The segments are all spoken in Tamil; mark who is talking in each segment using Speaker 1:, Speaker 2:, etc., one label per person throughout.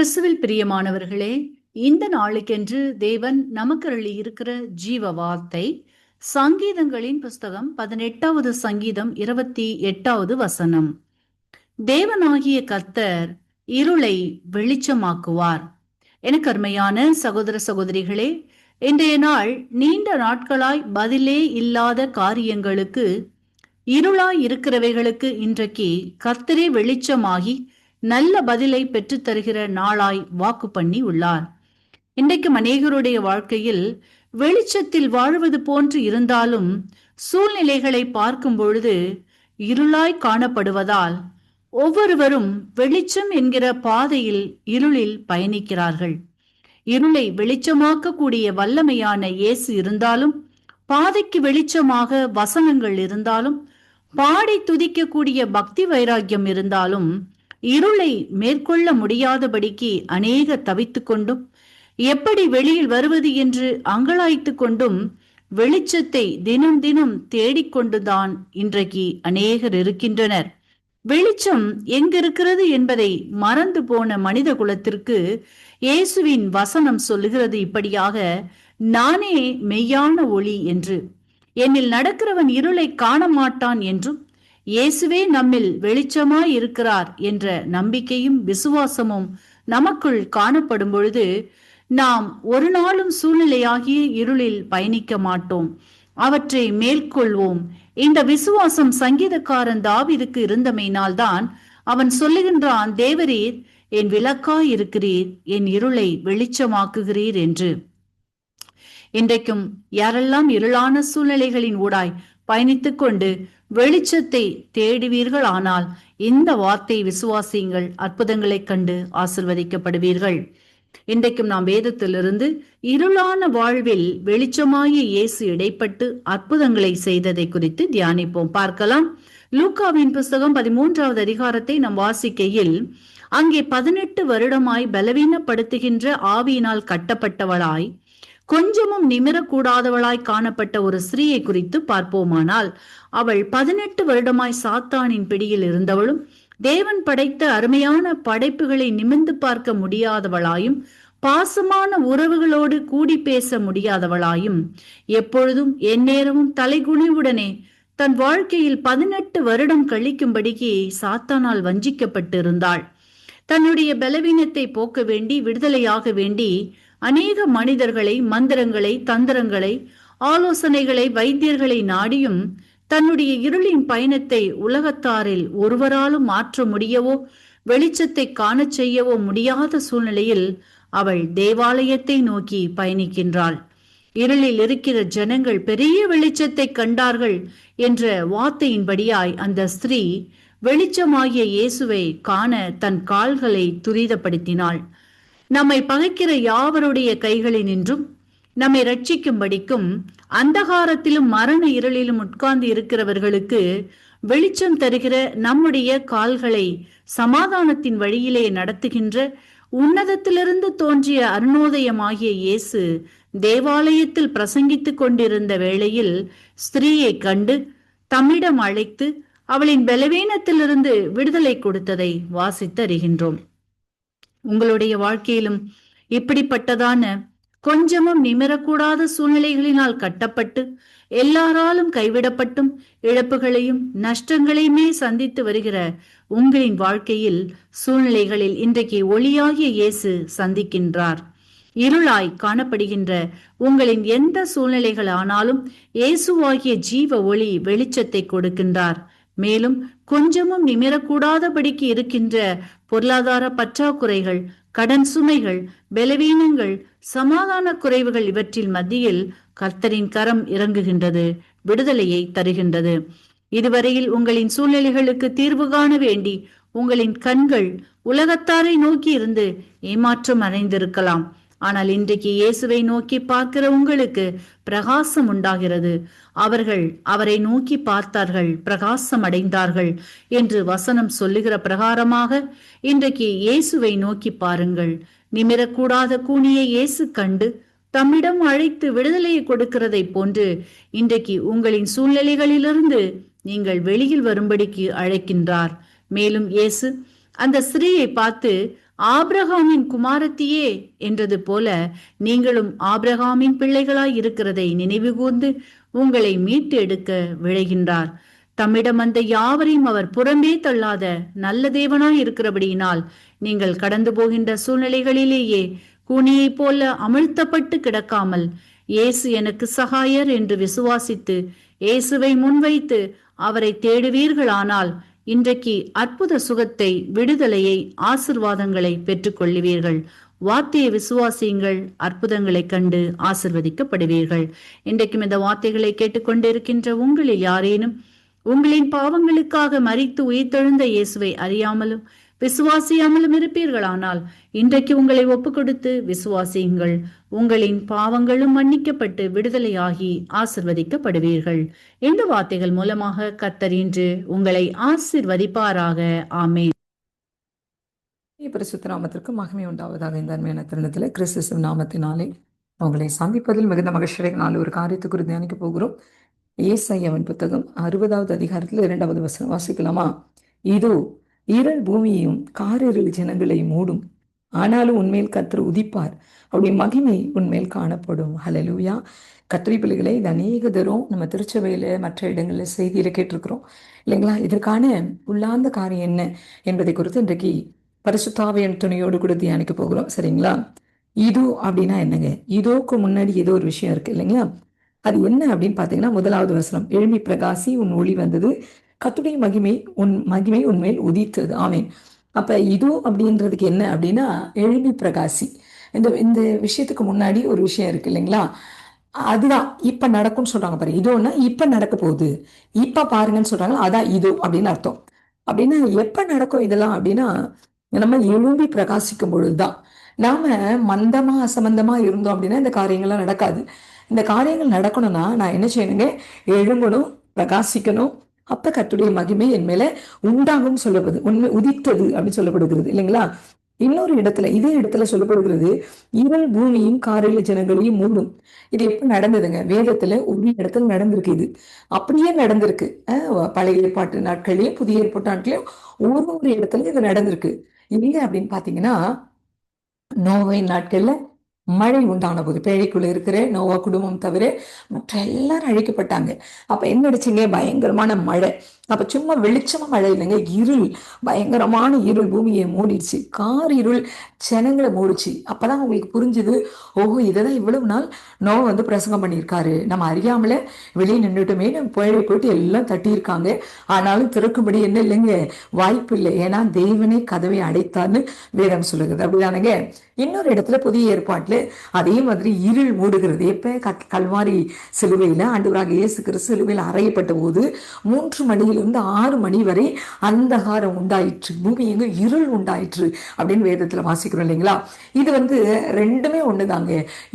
Speaker 1: கிறிஸ்துவில் பிரியமானவர்களே இந்த நாளுக்கென்று தேவன் நமக்கு அள்ளி இருக்கிற ஜீவ வார்த்தை சங்கீதங்களின் புஸ்தகம் பதினெட்டாவது சங்கீதம் இருபத்தி எட்டாவது வசனம். தேவனாகிய கர்த்தர் இருளை வெளிச்சமாக்குவார். எனக்கு அருமையான சகோதர சகோதரிகளே இன்றைய நாள் நீண்ட நாட்களாய் பதிலே இல்லாத காரியங்களுக்கு இருளாய் இருக்கிறவைகளுக்கு இன்றைக்கு கர்த்தரே வெளிச்சமாகி நல்ல பதிலை பெற்றுத் தருகிற நாளாய் வாக்கு பண்ணி உள்ளார். இன்றைக்கும் அநேகருடைய வாழ்க்கையில் வெளிச்சத்தில் வாழ்வது போன்று இருந்தாலும் சூழ்நிலைகளை பார்க்கும் பொழுது இருளாய் காணப்படுவதால் ஒவ்வொருவரும் வெளிச்சம் என்கிற பாதையில் இருளில் பயணிக்கிறார்கள். இருளை வெளிச்சமாக்கக்கூடிய வல்லமையான இயேசு இருந்தாலும் பாதைக்கு வெளிச்சமாக வசனங்கள் இருந்தாலும் பாடி துதிக்கக்கூடிய பக்தி வைராக்கியம் இருந்தாலும் இருளை மேற்கொள்ள முடியாதபடிக்கு அநேக தவித்து கொண்டும் எப்படி வெளியில் வருவது என்று அங்கலாய்த்து கொண்டும் வெளிச்சத்தை தினம் தினம் தேடிக்கொண்டுதான் இன்றைக்கு அநேகர் இருக்கின்றனர். வெளிச்சம் எங்கிருக்கிறது என்பதை மறந்து போன மனித குலத்திற்கு இயேசுவின் வசனம் சொல்லுகிறது இப்படியாக நானே மெய்யான ஒளி என்று. என்னில் நடக்கிறவன் இருளை காண மாட்டான் என்றும் இயேசுவே நம்மில் வெளிச்சமாய் இருக்கிறார் என்ற நம்பிக்கையும் விசுவாசமும் நமக்குள் காணப்படும் பொழுது நாம் ஒரு நாளும் சூழ்நிலையாகிய இருளில் பயணிக்க மாட்டோம். அவற்றை மேற்கொள்வோம். இந்த விசுவாசம் சங்கீதக்காரன் தாவிதுக்கு இருந்தமையினால்தான் அவன் சொல்லுகின்றான் தேவரீர் என் விளக்காய் இருக்கிறீர் என் இருளை வெளிச்சமாக்குகிறீர் என்று. இன்றைக்கும் யாரெல்லாம் இருளான சூழ்நிலைகளின் ஊடாய் பயணித்துக் கொண்டு வெளிச்சத்தை தேடுவீர்கள் ஆனால் இந்த வார்த்தை விசுவாசியுங்கள் அற்புதங்களைக் கண்டு ஆசிர்வதிக்கப்படுவீர்கள். இன்றைக்கும் நாம் வேதத்திலிருந்து இருளான வாழ்வில் வெளிச்சமாய இயேசு இடைப்பட்டு அற்புதங்களை செய்ததை குறித்து தியானிப்போம். பார்க்கலாம். லூக்காவின் புஸ்தகம் பதிமூன்றாவது அதிகாரத்தை நாம் வாசிக்கையில் அங்கே பதினெட்டு வருடமாய் பலவீனப்படுத்துகின்ற ஆவியினால் கட்டப்பட்டவளாய் கொஞ்சமும் நிமிரக்கூடாதவளாய் காணப்பட்ட ஒரு ஸ்திரீயை குறித்து பார்ப்போமானால் அவள் பதினெட்டு வருடமாய் சாத்தானின் பிடியில் இருந்தவளும் தேவன் படைத்த அருமையான படைப்புகளை நிமிர்ந்து பார்க்க முடியாதவளாயும் பாசமான உறவுகளோடு கூடி பேச முடியாதவளாயும் எப்பொழுதும் எந்நேரமும் தலைகுனிவுடனே தன் வாழ்க்கையில் பதினெட்டு வருடம் கழிக்கும்படிக்கு சாத்தானால் வஞ்சிக்கப்பட்டிருந்தாள். தன்னுடைய பலவீனத்தை போக்க வேண்டி விடுதலையாக வேண்டி அநேக மனிதர்களை மந்திரங்களை தந்திரங்களை ஆலோசனைகளை வைத்தியர்களை நாடியும் தன்னுடைய இருளின் பயணத்தை உலகத்தாரில் ஒருவராலும் மாற்ற முடியவோ வெளிச்சத்தை காணச் செய்யவோ முடியாத சூழ்நிலையில் அவள் தேவாலயத்தை நோக்கி பயணிக்கின்றாள். இருளில் இருக்கிற ஜனங்கள் பெரிய வெளிச்சத்தை கண்டார்கள் என்ற வார்த்தையின்படியாய் அந்த ஸ்திரீ வெளிச்சமாகிய இயேசுவை காண தன் கால்களை துரிதப்படுத்தினாள். நம்மை பகைக்கிற யாவருடைய கைகளினின்றும் நம்மை ரட்சிக்கும்படிக்கும் அந்தகாரத்திலும் மரண இருளிலும் உட்கார்ந்து இருக்கிறவர்களுக்கு வெளிச்சம் தருகிற நம்முடைய கால்களை சமாதானத்தின் வழியிலே நடத்துகின்ற உன்னதத்திலிருந்து தோன்றிய அருணோதயமாகிய இயேசு தேவாலயத்தில் பிரசங்கித்துக் கொண்டிருந்த வேளையில் ஸ்திரீயை கண்டு தம்மிடம் அழைத்து அவளின் பலவீனத்திலிருந்து விடுதலை கொடுத்ததை வாசித்து அறிகின்றோம் உங்களுடைய வாழ்க்கையிலும் இப்படிப்பட்டதான கொஞ்சமும் நிமிரக்கூடாத சூழ்நிலைகளினால் கட்டப்பட்டு எல்லாராலும் கைவிடப்பட்டும் இழப்புகளையும் நஷ்டங்களையுமே சந்தித்து வருகிற உங்களின் வாழ்க்கையில் சூழ்நிலைகளில் இன்றைக்கு ஒளியாகிய இயேசு சந்திக்கின்றார். இருளாய் காணப்படுகின்ற உங்களின் எந்த சூழ்நிலைகள் ஆனாலும் இயேசுவாகிய ஜீவ ஒளி வெளிச்சத்தை கொடுக்கின்றார். மேலும் கொஞ்சமும் நிமிரக்கூடாதபடிக்கு இருக்கின்ற பொருளாதார பற்றாக்குறைகள் கடன் சுமைகள் பலவீனங்கள் சமாதான குறைவுகள் இவற்றில் மத்தியில் கர்த்தரின் கரம் இறங்குகின்றது விடுதலையை தருகின்றது. இதுவரையில் உங்களின் சூழ்நிலைகளுக்கு தீர்வு காண வேண்டி உங்களின் கண்கள் உலகத்தாரை நோக்கி இருந்து ஏமாற்றம் அடைந்திருக்கலாம். ஆனால் இன்றைக்கு இயேசுவை நோக்கி பார்க்கிற உங்களுக்கு பிரகாசம் உண்டாகிறது. அவர்கள் அவரை நோக்கி பார்த்தார்கள் பிரகாசம் அடைந்தார்கள் என்று வசனம் சொல்லுகிற பிரகாரமாக இன்றைக்கு இயேசுவை நோக்கி பாருங்கள். நிமிரக்கூடாத கூனியை இயேசு கண்டு தம்மிடம் அழைத்து விடுதலையை கொடுக்கிறதை போன்று இன்றைக்கு உங்களின் சூழ்நிலைகளிலிருந்து நீங்கள் வெளியில் வரும்படிக்கு அழைக்கின்றார். மேலும் இயேசு அந்த ஸ்திரீயை பார்த்து ஆப்ரஹாமின் குமாரத்தியே என்றது போல நீங்களும் ஆப்ரஹாமின் பிள்ளைகளாய் இருக்கிறதை நினைவுகூர்ந்து உங்களை மீட்டு எடுக்க விழைகின்றார். தம்மிடம் வந்த யாவரையும் அவர் புறம்பே தள்ளாத நல்ல தேவனாய் இருக்கிறபடியினால் நீங்கள் கடந்து போகின்ற சூழ்நிலைகளிலேயே கூனியைப் போல அமிழ்த்தப்பட்டு கிடக்காமல் இயேசு எனக்கு சகாயர் என்று விசுவாசித்து இயேசுவை முன்வைத்து அவரை தேடுவீர்களானால் இன்றைக்கு அற்புத சுகத்தை விடுதலையை ஆசிர்வாதங்களை பெற்றுக்கொள்ளுவீர்கள். வார்த்தையை விசுவாசியுங்கள் அற்புதங்களை கண்டு ஆசிர்வதிக்கப்படுவீர்கள். இன்றைக்கும் இந்த வார்த்தைகளை கேட்டுக்கொண்டிருக்கின்ற உங்களில் யாரேனும் உங்களின் பாவங்களுக்காக மறித்து உயிர்த்தெழுந்த இயேசுவை அறியாமலும் விசுவாசியாமலும் இருப்பீர்களானால் இன்றைக்கு உங்களை ஒப்பு கொடுத்து விசுவாசியுங்கள். உங்களின் பாவங்களும் மன்னிக்கப்பட்டு விடுதலையாகி ஆசிர்வதிக்கப்படுவீர்கள். இந்த வார்த்தைகள் மூலமாக கத்தர் இன்று உங்களை ஆசிர்வதிப்பாராக. ஆமேன்.
Speaker 2: பரிசுத்தராமத்திற்கு மகிமை உண்டாவதாக இந்த அருமையான தருணத்தில் கிறிஸ்து நாமத்தினாலே உங்களை சந்திப்பதில் மிகுந்த மகிழ்ச்சியை நாலு ஒரு காரியத்தை குறித்து தியானிக்க போகிறோம். ஏசாயவன் புத்தகம் அறுபதாவது அதிகாரத்தில் இரண்டாவது வசனம் வாசிக்கலாமா? இதோ இருள் பூமியையும் காரிருள் ஜனங்களையும் மூடும். ஆனாலும் உன்மேல் கத்தர் உதிப்பார். அவருடைய மகிமை உன்மேல் காணப்படும். ஹலலூயா கத்திரி பிள்ளைகளை இது அநேக தரும் நம்ம திருச்சபையில் மற்ற இடங்களில் செய்தியில் கேட்டிருக்கிறோம். இல்லைங்களா? இதற்கான உள்ளார்ந்த காரியம் என்ன என்பதை குறித்து இன்றைக்கு பரிசுத்தாவியன் துணையோடு கூட தியானிக்க போகிறோம். சரிங்களா? இதோ அப்படின்னா என்னங்க? இதோக்கு முன்னாடி ஏதோ ஒரு விஷயம் இருக்கு இல்லைங்களா? அது என்ன அப்படின்னு பார்த்தீங்கன்னா முதலாவது வசனம். எழுமி பிரகாசி உன் ஒளி வந்தது. கத்துடைய மகிமை உன் மகிமை உண்மையில் உதித்தது. ஆமேன். அப்ப இது அப்படின்றதுக்கு என்ன அப்படின்னா எழுமி பிரகாசி. இந்த இந்த விஷயத்துக்கு முன்னாடி ஒரு விஷயம் இருக்கு இல்லைங்களா? அதுதான் இப்ப நடக்கும்னு சொல்றாங்க பாரு இதோன்னா இப்ப நடக்க போகுது. இப்ப பாருங்கன்னு சொல்றாங்க. அதான் இதோ அப்படின்னு அர்த்தம். அப்படின்னா எப்ப நடக்கும் இதெல்லாம் அப்படின்னா நம்ம எழும்பி பிரகாசிக்கும் பொழுதுதான். நாம மந்தமா அசமந்தமா இருந்தோம் அப்படின்னா இந்த காரியங்கள்லாம் நடக்காது. இந்த காரியங்கள் நடக்கணும்னா நான் என்ன செய்யணுங்க? எழும்பணும் பிரகாசிக்கணும் அப்ப கத்துடைய மகிமை என் மேல உண்டாகும் சொல்லப்படுது. உண்மை உதித்தது அப்படின்னு சொல்லப்படுகிறது இல்லைங்களா? இன்னொரு இடத்துல இதே இடத்துல சொல்லப்படுகிறது இருள் பூமியும் காரில ஜனங்களையும் மூடும். இது எப்ப நடந்ததுங்க? வேதத்துல ஒரு இடத்துல நடந்திருக்கு இது. அப்படியே நடந்திருக்கு. பழைய ஏற்பாட்டு நாட்கள்லயும் புதிய ஏற்பாட்டு நாட்களையும் ஒரு ஒரு இடத்துல இது நடந்திருக்கு. இல்லை அப்படின்னு பாத்தீங்கன்னா நோவை நாட்கள்ல மழை உண்டான போது பேழைக்குள்ள இருக்கிற நோவா குடும்பம் தவிர மற்ற எல்லாரும் அழிக்கப்பட்டாங்க. அப்ப என்ன அடிச்சீங்க? பயங்கரமான மழை. அப்ப சும்மா வெளிச்சமா மழை இல்லைங்க. இருள். பயங்கரமான இருள் பூமியை மூடிடுச்சு. கார் இருள் ஜனங்களை மூடிச்சு. அப்பதான் அவங்களுக்கு புரிஞ்சுது ஓஹோ இதைதான் இவ்வளவு நாள் நோ வந்து பிரசங்கம் பண்ணியிருக்காரு. நம்ம அறியாமல வெளியே நின்றுட்டுமே நம்ம போயிட போயிட்டு எல்லாம் தட்டியிருக்காங்க. ஆனாலும் திறக்கும்படி என்ன இல்லைங்க? வாய்ப்பு இல்லை. ஏன்னா தெய்வனே கதவை அடைத்தான்னு வேதம் சொல்லுகிறது. அப்படிதானுங்க? இன்னொரு இடத்துல புதிய ஏற்பாட்டுல அதே மாதிரி இருள் மூடுகிறது. எப்ப? கல்வாரி சிலுவையில ஆண்டவராக இயேசு கிறிஸ்து சிலுவையில் அறையப்பட்ட போது மூன்று மணியில் மணியிலிருந்து ஆறு மணி வரை அந்தகாரம் உண்டாயிற்று. பூமி எங்க இருள் உண்டாயிற்று அப்படின்னு வேதத்துல வாசிக்கிறோம் இல்லைங்களா? இது வந்து ரெண்டுமே ஒண்ணுதாங்க.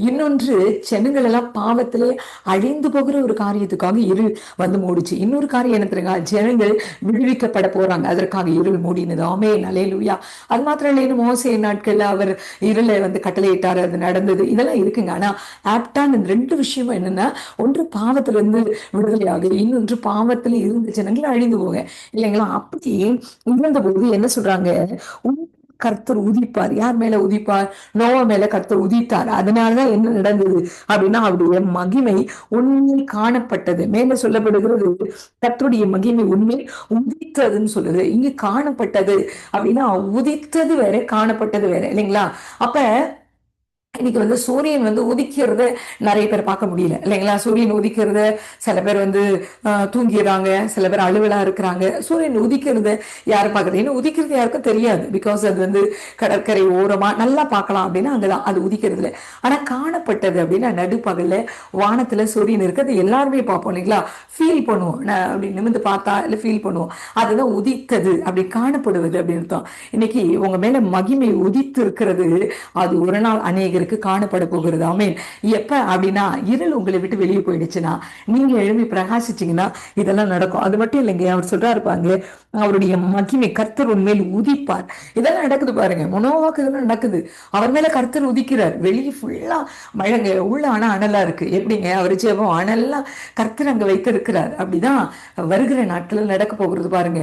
Speaker 2: இன்னொன்று ஜனங்கள் எல்லாம் பாவத்திலே அழிந்து போகிற ஒரு காரியத்துக்காக இருள் வந்து மூடிச்சு. இன்னொரு காரியம் என்ன தெரியுங்க ஜனங்கள் விடுவிக்கப்பட போறாங்க. அதற்காக இருள் மூடினது. ஆமே நலே லூயா அது மாத்திரம் இல்லை இன்னும் மோசை நாட்கள்ல அவர் இருளை வந்து கட்டளையிட்டார். அது நடந்தது. இதெல்லாம் இருக்குங்க. ஆனா ஆப்டான் இந்த ரெண்டு விஷயமும் என்னன்னா ஒன்று பாவத்திலிருந்து விடுதலையாக இன்னொன்று பாவத்தில் இருந்த ஜனங்கள் அழிந்து போங்க. இல்லைங்களா? அப்படி உணர்ந்த போது என்ன சொல்றாங்க? கர்த்தர் உதிப்பார். யார் மேல உதிப்பார்? நோவா மேல கர்த்தர் உதித்தார். அதனாலதான் என்ன நடந்தது அப்படின்னா அவருடைய மகிமை உண்மை காணப்பட்டது. மேல சொல்லப்படுகிறது கர்த்தருடைய மகிமை உண்மை உதித்ததுன்னு சொல்லுது. இங்க காணப்பட்டது அப்படின்னா உதித்தது வேற காணப்பட்டது வேற. இல்லைங்களா? அப்ப இன்னைக்கு வந்து சூரியன் வந்து உதிக்கிறது நிறைய பேர் பார்க்க முடியல. இல்லைங்களா? சூரியன் உதிக்கிறது சில பேர் வந்து தூங்கிடுறாங்க சில பேர் அலுவலா இருக்கிறாங்க. சூரியன் உதிக்கிறது யாரும் பார்க்கறது? ஏன்னா உதிக்கிறது யாருக்கும் தெரியாது. பிகாஸ் அது வந்து கடற்கரை ஓரமா நல்லா பார்க்கலாம் அப்படின்னா அங்கதான் அது உதிக்கிறதுல ஆனா காணப்பட்டது அப்படின்னா நடுப்பகல்ல வானத்துல சூரியன் இருக்கிறது எல்லாருமே பார்ப்போம் இல்லைங்களா? ஃபீல் பண்ணுவோம். அப்படி நிமிந்து பார்த்தா இல்லை ஃபீல் பண்ணுவோம். அதுதான் உதித்தது அப்படி காணப்படுவது அப்படின்னு அர்த்தம். இன்னைக்கு உங்க மேல மகிமை உதித்து இருக்கிறது அது ஒரு நாள் அநேகர் உங்களுக்கு காணப்பட போகிறது. ஆமென். எப்ப அப்படின்னா இருள் உங்களை விட்டு வெளியே போயிடுச்சுன்னா நீங்க எழுப்பி பிரகாசிச்சிங்கன்னா இதெல்லாம் நடக்கும். அது மட்டும் இல்லைங்க அவர் சொல்றாரு பாருங்க அவருடைய மகிமை கர்த்தர் உண்மையில் உதிப்பார். இதெல்லாம் நடக்குது பாருங்க மனோவாக்கு இதெல்லாம் நடக்குது. அவர் மேல கர்த்தர் உதிக்கிறார். வெளியே ஃபுல்லா மழைங்க உள்ள ஆனா அனலா இருக்கு. எப்படிங்க? அவர் ஜெபம் அனலா கர்த்தர் அங்க வைத்திருக்கிறார். அப்படிதான் வருகிற நாட்கள் நடக்க போகிறது பாருங்க.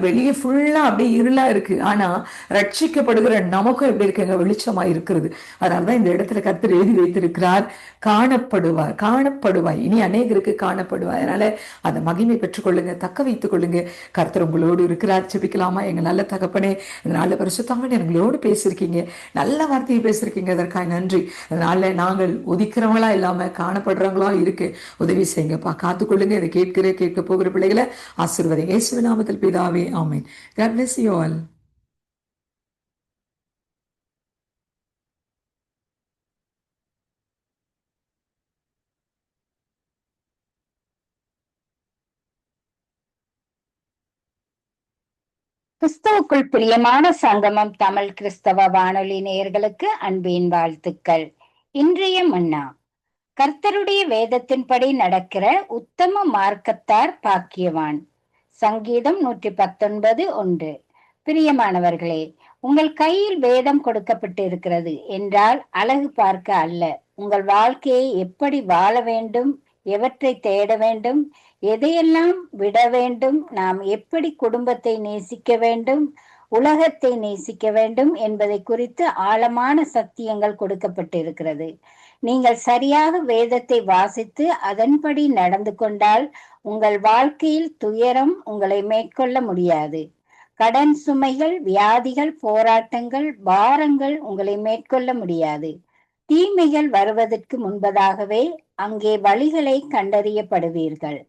Speaker 2: வெளியே ஃபுல்லா அப்படியே இருளா இருக்கு. ஆனா ரட்சிக்கப்படுகிற நமக்கும் எப்படி இருக்குங்க? வெளிச்சமா இருக்கிறது. அதனாலதான் இந்த இடத்துல கர்த்தர் எழுதி வைத்திருக்கிறார். காணப்படுவார் காணப்படுவாய் இனி அநேகருக்கு காணப்படுவாய் அதனால அந்த மகிமை பெற்றுக்கொள்ளுங்க தக்க வைத்துக் கொள்ளுங்க கர்த்தர் உங்களோடு இருக்கிறார். ஜெபிக்கலாமா? எங்க நல்ல தகப்பனே நல்ல பரிசுத்தாமன் எங்களோடு பேசியிருக்கீங்க. நல்ல வார்த்தையை பேசியிருக்கீங்க. அதற்காக நன்றி. அதனால நாங்கள் ஒதிக்கிறவங்களா இல்லாம காணப்படுறவங்களா இருக்கு. உதவி செய்யுங்கப்பா. காத்துக்கொள்ளுங்க. இதை கேட்கிற கேட்க போகிற பிள்ளைகளை ஆசிர்வதை இயேசுவின் நாமத்தில் பிதாவே ஆமென். God bless you all.
Speaker 3: கிறிஸ்தவுக்குள் பிரியமான சங்கமம் தமிழ் கிறிஸ்தவ வானொலி நேயர்களுக்கு அன்பின் வாழ்த்துக்கள். இன்றைய மன்னா. கர்த்தருடைய வேதத்தின்படி நடக்கிற உத்தம மார்க்கத்தார் பாக்கியவான். சங்கீதம் நூற்றி பத்தொன்பது ஒன்று. பிரியமானவர்களே உங்கள் கையில் வேதம் கொடுக்கப்பட்டு இருக்கிறது என்றால் அழகு பார்க்க அல்ல. உங்கள் வாழ்க்கையை எப்படி வாழ வேண்டும் எவற்றை தேட வேண்டும் எதையெல்லாம் விட வேண்டும்? நாம் எப்படி குடும்பத்தை நேசிக்க வேண்டும்? உலகத்தை நேசிக்க வேண்டும் என்பதை குறித்து ஆழமான சத்தியங்கள் கொடுக்கப்பட்டிருக்கிறது. நீங்கள் சரியாக வேதத்தை வாசித்து அதன்படி நடந்து கொண்டால் உங்கள் வாழ்க்கையில் துயரம் உங்களை மேற்கொள்ள முடியாது. கடன் சுமைகள் வியாதிகள் போராட்டங்கள் பாரங்கள் உங்களை மேற்கொள்ள முடியாது. தீமைகள் வருவதற்கு முன்பதாகவே அங்கே வழிகளை கண்டறியப்படுவீர்கள்.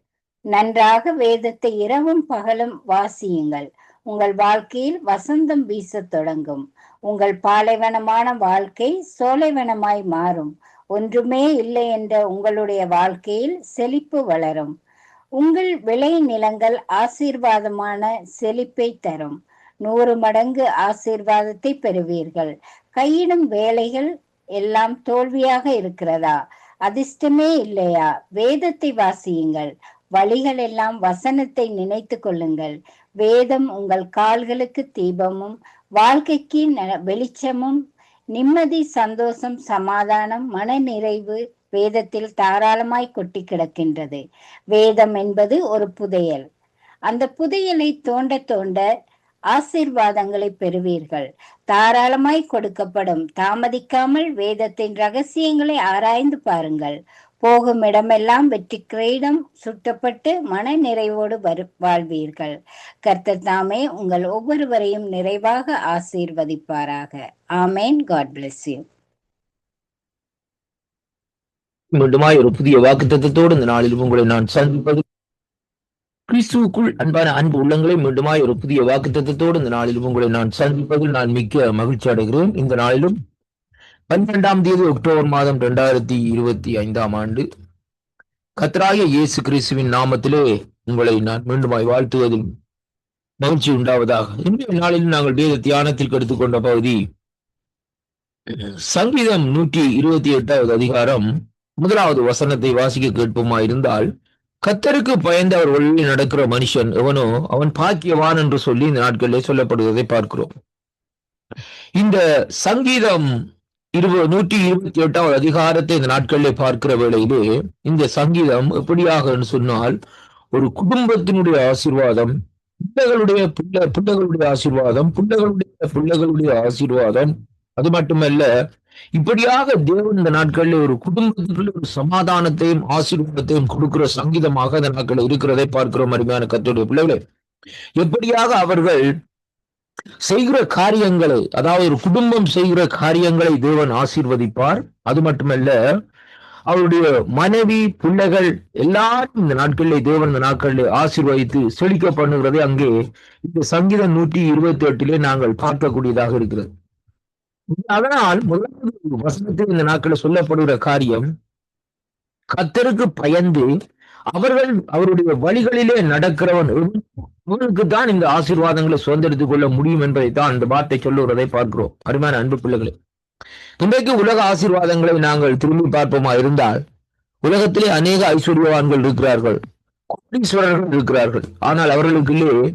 Speaker 3: நன்றாக வேதத்தை இரவும் பகலும் வாசியுங்கள். உங்கள் வாழ்க்கையில் வசந்தம் வீசத் தொடங்கும். உங்கள் பாலைவனமான வாழ்க்கை சோலைவனமாய் மாறும். ஒன்றுமே இல்லை என்ற உங்களுடைய வாழ்க்கையில் செழிப்பு வளரும். உங்கள் விளை நிலங்கள் ஆசீர்வாதமான செழிப்பை தரும். நூறு மடங்கு ஆசீர்வாதத்தை பெறுவீர்கள். கையிடும் வேலைகள் எல்லாம் தோல்வியாக இருக்கிறதா? அதிர்ஷ்டமே இல்லையா? வேதத்தை வாசியுங்கள். வழிகள் எல்லாம் வசனத்தை நினைத்து கொள்ளுங்கள். வேதம் உங்கள் கால்களுக்கு தீபமும் வாழ்க்கைக்கு வெளிச்சமும் நிம்மதி சந்தோஷம் சமாதானம் மன நிறைவு வேதத்தில் தாராளமாய் கொட்டி கிடக்கின்றது. வேதம் என்பது ஒரு புதையல். அந்த புதையலை தோண்ட தோண்ட ஆசீர்வாதங்களை பெறுவீர்கள். தாராளமாய் கொடுக்கப்படும். தாமதிக்காமல் வேதத்தின் ரகசியங்களை ஆராய்ந்து பாருங்கள். போகும் இடமெல்லாம் வெற்றி கிரீடம் சுட்டப்பட்டு மன நிறைவோடு வரு வாழ்வீர்கள். கர்த்தர் தாமே உங்கள் ஒவ்வொருவரையும் நிறைவாக ஆசீர்வதிப்பாராக. ஆமேன். காட் பிளஸ் யூ
Speaker 4: மீண்டுமாய் ஒரு புதிய வாக்குத்தத்தத்தோடு இந்த நாளில் உங்களை நான் சந்திப்பது. கிறிஸ்துவுக்குள் அன்பான அன்பு உள்ளங்களை மீண்டுமாய் ஒரு புதிய வாக்குத்தத்தத்தோடு இந்த நாளில் உங்களை நான் சந்திப்பதில் நான் மிக்க மகிழ்ச்சி அடைகிறேன் இந்த நாளிலும் பன்னிரெண்டாம் தேதி அக்டோபர் மாதம் இரண்டாயிரத்தி இருபத்தி ஐந்தாம் ஆண்டு கத்ராய இயேசு கிறிஸ்துவின் நாமத்திலே உங்களை நான் மீண்டுமாய் வாழ்த்துவதில் மகிழ்ச்சி உண்டாவதாக. இன்றைய நாளில் நாங்கள் வேத தியானத்தில் எடுத்துக்கொண்ட பகுதி சங்கீதம் நூற்றி இருபத்தி எட்டாவது அதிகாரம் முதலாவது வசனத்தை வாசிக்க கேட்போமாயிருந்தால் கத்தருக்கு பயந்து அவர் வழியில் நடக்கிற மனுஷன் எவனோ அவன் பாக்கியவான் என்று சொல்லி இந்த நாட்களிலே சொல்லப்படுவதை பார்க்கிறோம். இந்த சங்கீதம் இருபது நூற்றி இருபத்தி எட்டாவது அதிகாரத்தை இந்த நாட்களில் பார்க்கிற வேளையிலே இந்த சங்கீதம் எப்படியாக என்று சொன்னால் ஒரு குடும்பத்தினுடைய ஆசீர்வாதம் பிள்ளைகளுடைய பிள்ளை பிள்ளைகளுடைய ஆசீர்வாதம் பிள்ளைகளுடைய பிள்ளைகளுடைய ஆசீர்வாதம். அது மட்டுமல்ல இப்படியாக தேவன் இந்த நாட்களில் ஒரு குடும்பத்துக்குள்ள ஒரு சமாதானத்தையும் ஆசீர்வாதத்தையும் கொடுக்கிற சங்கீதமாக இந்த நாட்கள் இருக்கிறதை பார்க்கிறோம் அருமையான கத்தோடைய பிள்ளைகளே. எப்படியாக அவர்கள் செய்கிற காரியங்களை அதாவது ஒரு குடும்பம் செய்கிற காரியங்களை தேவன் ஆசீர்வதிப்பார். அது மட்டுமல்ல அவருடைய மனைவி பிள்ளைகள் எல்லாரும் இந்த நாட்களிலே தேவன் இந்த நாட்களிலே ஆசீர்வதித்து செழிக்க பண்ணுகிறதை அங்கே இந்த சங்கீதம் நூற்றி இருபத்தி எட்டிலே நாங்கள் பார்க்கக்கூடியதாக இருக்கிறது. அதனால் முதலாவது வசனத்தில் இந்த நாட்களில் சொல்லப்படுகிற காரியம் கத்தருக்கு பயந்து அவர்கள் அவருடைய வழிகளிலே நடக்கிறவன் தான் இந்த ஆசீர்வாதங்களை சுதந்திரித்துக் கொள்ள முடியும் என்பதை தான் இந்த வார்த்தை சொல்லுவதை பார்க்கிறோம். அருமையான அன்பு பிள்ளைகளே இன்றைக்கு உலக ஆசீர்வாதங்களை நாங்கள் திரும்பி பார்ப்போமா இருந்தால் உலகத்திலே அநேக ஐஸ்வர்யவான்கள் இருக்கிறார்கள் கோடீஸ்வரர்கள் இருக்கிறார்கள். ஆனால் அவர்களுக்குள்ளே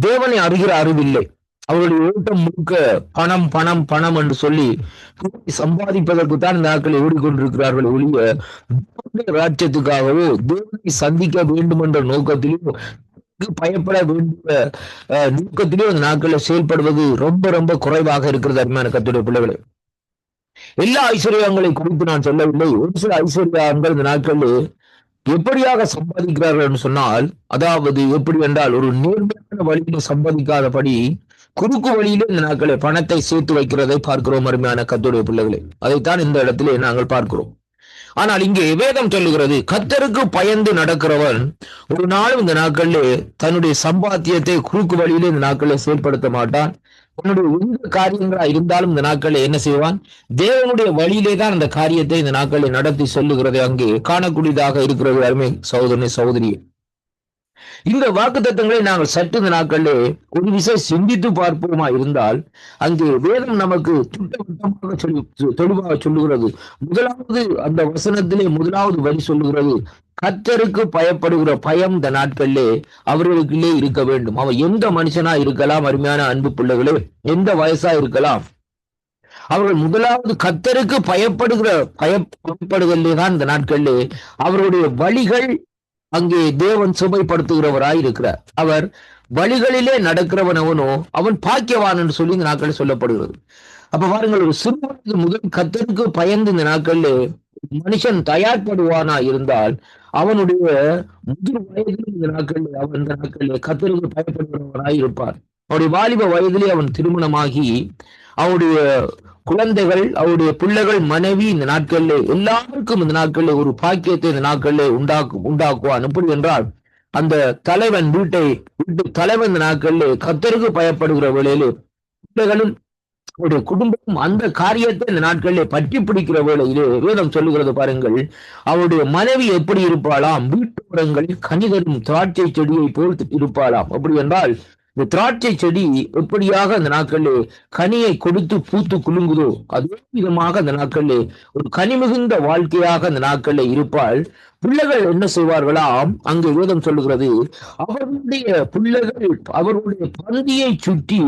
Speaker 4: தேவனை அறிகிற அறிவில்லை அவருடைய ஓட்டம் முழுக்க பணம் பணம் பணம் என்று சொல்லி சம்பாதிப்பதற்கு தான் இந்த நாட்களை ஓடிக்கொண்டிருக்கிறார்கள் ஒழிய ராஜ்யத்துக்காகவோ தேவனை சந்திக்க வேண்டும் என்ற நோக்கத்திலும் பயப்பட வேண்டிய அஹ், அந்த நாட்களில் செயல்படுவது ரொம்ப ரொம்ப குறைவாக இருக்கிறது அருமையான கத்துடைய பிள்ளைகளே. எல்லா ஐஸ்வர்யங்களை குறித்து நான் சொல்லவில்லை. ஒரு சில ஐஸ்வர்யங்கள் இந்த நாட்களில் எப்படியாக சம்பாதிக்கிறார்கள் என்று சொன்னால் அதாவது எப்படி என்றால் ஒரு நேர்மையான வழியில் சம்பாதிக்காதபடி குறுக்கு வழியிலே இந்த நாட்களை பணத்தை சேர்த்து வைக்கிறதை பார்க்கிறோம் அருமையான கத்துடைய பிள்ளைகளை. அதைத்தான் இந்த இடத்திலே நாங்கள் பார்க்கிறோம். ஆனால் இங்கே வேதம் சொல்லுகிறது கத்தருக்கு பயந்து நடக்கிறவன் ஒரு நாளும் இந்த நாட்களிலே தன்னுடைய சம்பாத்தியத்தை குறுக்கு வழியிலே இந்த நாட்களில் செயல்படுத்த மாட்டான். தன்னுடைய எந்த காரியங்களா இருந்தாலும் இந்த நாட்களில் என்ன செய்வான்? தேவனுடைய வழியிலே தான் அந்த காரியத்தை இந்த நாட்களில் நடத்தி சொல்லுகிறதை. அங்கே காணக்கூடியதாக இருக்கிறது அருமை சகோதரனை சகோதரியே. இந்த வாக்கு தத்துவங்களை நாங்கள் சற்று நாட்களே ஒரு விசை சிந்தித்து பார்ப்போமா இருந்தால் அங்கே வேதம் நமக்கு திட்டவட்டமாக சொல்லி தெளிவாக சொல்லுகிறது. முதலாவது அந்த வசனத்திலே முதலாவது வரி சொல்லுகிறது. கத்தருக்கு பயப்படுகிற பயம் இந்த நாட்களிலே அவர்களுக்குள்ளே இருக்க வேண்டும். அவன் எந்த மனுஷனா இருக்கலாம் அருமையான அன்பு பிள்ளைகளே? எந்த வயசா இருக்கலாம்? அவர்கள் முதலாவது கத்தருக்கு பயப்படுகிற பய பயப்படுதலே தான் இந்த நாட்களிலே அவருடைய வழிகள் அங்கே தேவன் சுமைப்படுத்துகிறவராய் இருக்கிறார் அவர் வழிகளிலே நடக்கிறவன் அவனோ அவன் பாக்கியவான் என்று சொல்லி இந்த நாட்களில் சொல்லப்படுகிறது. அப்ப பாருங்கள் ஒரு சிறுவனுக்கு முதல் கத்தருக்கு பயந்து இந்த நாட்களில் மனுஷன் தயார்படுவானா இருந்தால் அவனுடைய முதிர் வயதில் இந்த நாட்கள் அவன் இந்த நாட்களில் கத்தருக்கு பயப்படுகிறவனாய் இருப்பான் அவருடைய வாலிப வயதிலே அவன் திருமணமாகி அவனுடைய குழந்தைகள் அவருடைய பிள்ளைகள் மனைவி இந்த நாட்களில் எல்லாருக்கும் இந்த நாட்களில் ஒரு பாக்கியத்தை இந்த நாட்களில் உண்டாக்கு உண்டாக்குவான். எப்படி என்றால் அந்த தலைவன் வீட்டை வீட்டு தலைவன் இந்த நாட்களில் கத்தருக்கு பயப்படுகிற வேளையிலே பிள்ளைகளும் அவருடைய குடும்பம் அந்த காரியத்தை இந்த நாட்களிலே பற்றி பிடிக்கிற வேளையிலே வேதம் சொல்லுகிறது பாருங்கள் அவருடைய மனைவி எப்படி இருப்பாளாம்? வீட்டு உரங்களில் கனிதரும் திராட்சை செடியை போல் இருப்பாளாம். அப்படி என்றால் இந்த திராட்சை செடி எப்படியாக அந்த நாட்களில் கனியை கொடுத்து பூத்து குலுங்குதோ அதே விதமாக அந்த நாட்களில் ஒரு கனி மிகுந்த வாழ்க்கையாக அந்த நாட்களில் இருப்பால் பிள்ளைகள் என்ன செய்வார்களாம்? அங்கு வேதம் சொல்லுகிறது அவருடைய பிள்ளைகள் அவருடைய பந்தியை சுற்றி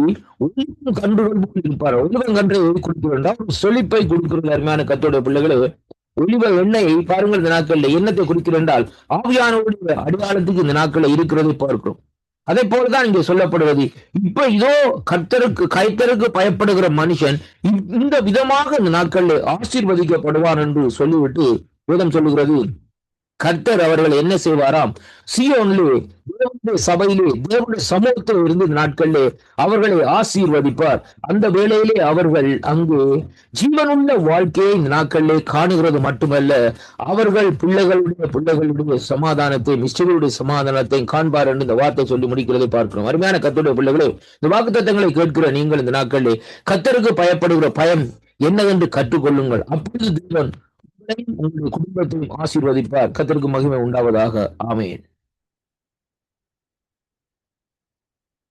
Speaker 4: ஒளிவம் கன்றுகள் போல் இருப்பார் கன்று கொடுக்க வேண்டாம் ஒரு செழிப்பை கொடுக்கிறது அருமையான கத்தோட பிள்ளைகளே. ஒளிவ எண்ணெய் பாருங்கள் இந்த நாட்களில் எண்ணத்தை குறிக்கிறது என்றால் ஆவியானவருடைய அடையாளத்துக்கு இந்த நாட்களில் இருக்கிறதை பார்க்கிறோம். அதே போலதான் இங்கே சொல்லப்படுவது. இப்ப இதோ கர்த்தருக்கு கைத்தருக்கு பயப்படுகிற மனுஷன் இந்த விதமாக இந்த நாட்களில் ஆசீர்வதிக்கப்படுவார் என்று சொல்லிவிட்டு வேதம் சொல்லுகிறது. கர்த்தர் அவர்கள் என்ன செய்வாராம்? சியோன்லே தேவனுடைய சபையிலே தேவனுடைய சமூகத்தில் இருந்து நாட்களிலே அவர்களை ஆசீர்வதிப்பார். அந்த வேளையிலே அவர்கள் அங்கு ஜீவனுள்ள வாழ்க்கையை இந்த நாட்களிலே காணுகிறது மட்டுமல்ல அவர்கள் பிள்ளைகளுடைய பிள்ளைகளுடைய சமாதானத்தை மிஸ்டர்களுடைய சமாதானத்தை காண்பார் என்று இந்த வார்த்தை சொல்லி முடிக்கிறதை பார்க்கிறோம். அருமையான கத்தருடைய பிள்ளைகளே இந்த வாக்குத்தத்தங்களை கேட்கிற நீங்கள் இந்த நாட்களிலே கத்தருக்கு பயப்படுகிற பயம் என்னவென்று கற்றுக்கொள்ளுங்கள். அப்பொழுது தேவன் உங்களையும் உங்களுடைய குடும்பத்தையும் ஆசீர்வதிப்பார். கத்தருக்கு மகிமை உண்டாவதாக. ஆமேன்.